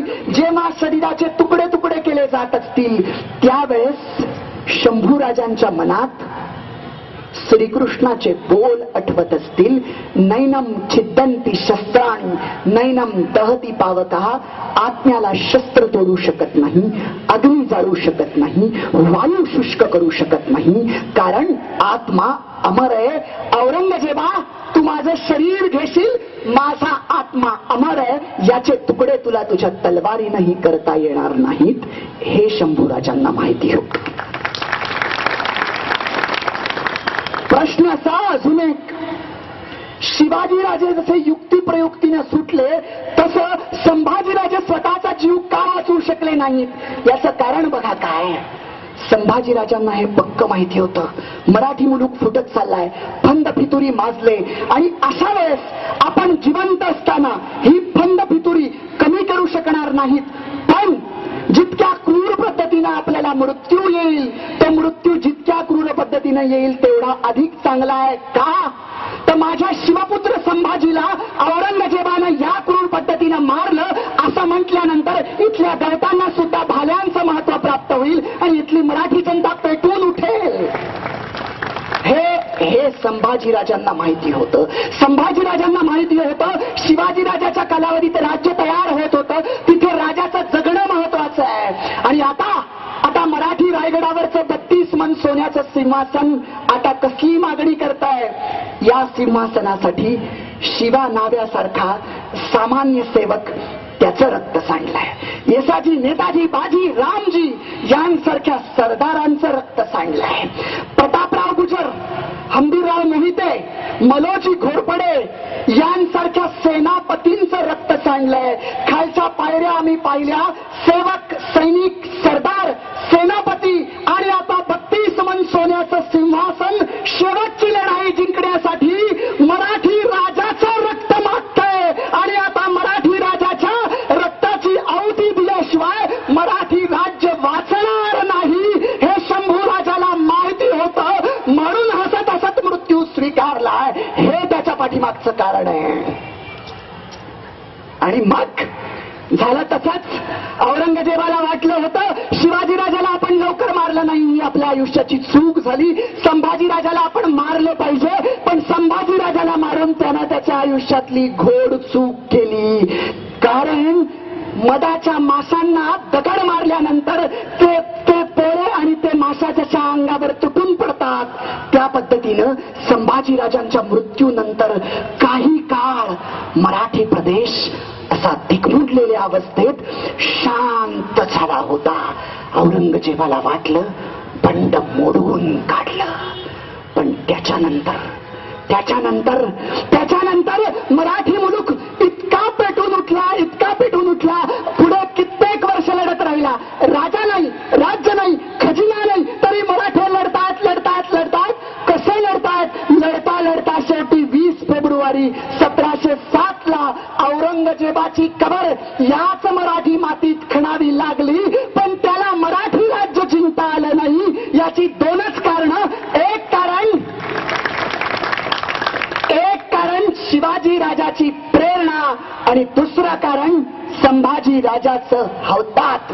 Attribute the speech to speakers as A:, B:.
A: होती जेव्हा शरीराचे तुकडे तुकडे केले जात असतील त्यावेळेस शंभू राजांच्या मनात श्रीकृष्णाचे बोल आठवत असतील नैनम छिद्दंती शस्त्राणी नैनम दहती पावत आत्म्याला शस्त्र तोडू शकत नाही अग्नी जाळू शकत नाही वायू शुष्क करू शकत नाही कारण आत्मा अमर आहे. औरंगजेबा तू माझं शरीर घेशील माझा आत्मा अमर आहे याचे तुकडे तुला तुझ्या तलवारीनंही करता येणार नाहीत. हे शंभूराजांना माहिती होत. प्रश्न असा अजून एक. शिवाजीराजे जसे युक्तिप्रयुक्तीने सुटले तसं संभाजीराजे स्वतःचा जीव का वाचवू शकले नाहीत? याचं कारण बघा काय संभाजीराजांना हे पक्क माहिती होतं. मराठी मुलूक फुटत चाललाय. फंद फितुरी माजले. आणि अशा वेळेस आपण जिवंत असताना ही फंद फितुरी कमी करू शकणार नाहीत. पण जितक्या क्रूर पद्धतीनं आपल्याला मृत्यू येईल तो मृत्यू जितक्या क्रूर पद्धतीनं येईल तेवढा अधिक चांगला आहे का? तर माझ्या शिवपुत्र संभाजीला औरंगजेबानं या क्रूर पद्धतीनं मारलं असं म्हटल्यानंतर इथल्या दळतांना सुद्धा भाल्यांचं महत्त्व प्राप्त होईल आणि इथली मराठी जनता पेटून उठेल हे हे संभाजीराजांना माहिती होतं. संभाजीराजांना माहिती होतं. शिवाजीराजाच्या कालावधीत राज्य तयार होत होतं. तिथे राजाचं जगणं महत्वाचं आहे. आणि आता आता मराठी रायगडावरचं बत्तीस मन सोन्याचं सिंहासन आता कसली मागणी करताय? या सिंहासनासाठी शिवा नाव्यासारखा सामान्य सेवक त्याचं रक्त सांडलंय. येसाजी नेताजी बाजी रामजी यांसारख्या सरदारांचं रक्त सांडलंय. प्रतापराव गुजर मोहिते मलोजी घोरपडे यांसारख्या सेनापतींचं रक्त सांडलंय खालच्या पायऱ्या आम्ही पाहिल्या. सेवक सैनिक सरदार सेनापती आणि आता बत्तीस मन सोन्याचं सिंहासन शेवटची लढाई जिंकण्यासाठी पाठीमागचं कारण आहे. आणि मग झालं तसंच औरंगजेबाला वाटलं होतं शिवाजीराजाला आपण लवकर मारलं नाही ही आपल्या आयुष्याची चूक झाली. संभाजीराजाला आपण मारलं पाहिजे पण संभाजीराजाला मारून त्यानं त्याच्या आयुष्यातली घोड चूक केली. कारण मदाच्या मासांना दगड मारल्यानंतर ते आणि ते अंगावर तुटून पडतात. त्या पद्धतीनं संभाजीराजांच्या मृत्यूनंतर काही काळ मराठी प्रदेश असा दिग्मुडलेल्या अवस्थेत शांत झाला होता. औरंगजेबाला वाटलं बंड मोडून काढलं. पण त्याच्यानंतर त्याच्यानंतर त्याच्यानंतर मराठी वीस सतराशे सात ला औरंगजेबाची कबर याच मराठी मातीत खणावी लागली. पण त्याला मराठी राज्य जिंकता आलं नाही. याची दोनच कारण. एक कारण एक कारण शिवाजी राजाची प्रेरणा आणि दुसरं कारण संभाजी राजाचं हौतात.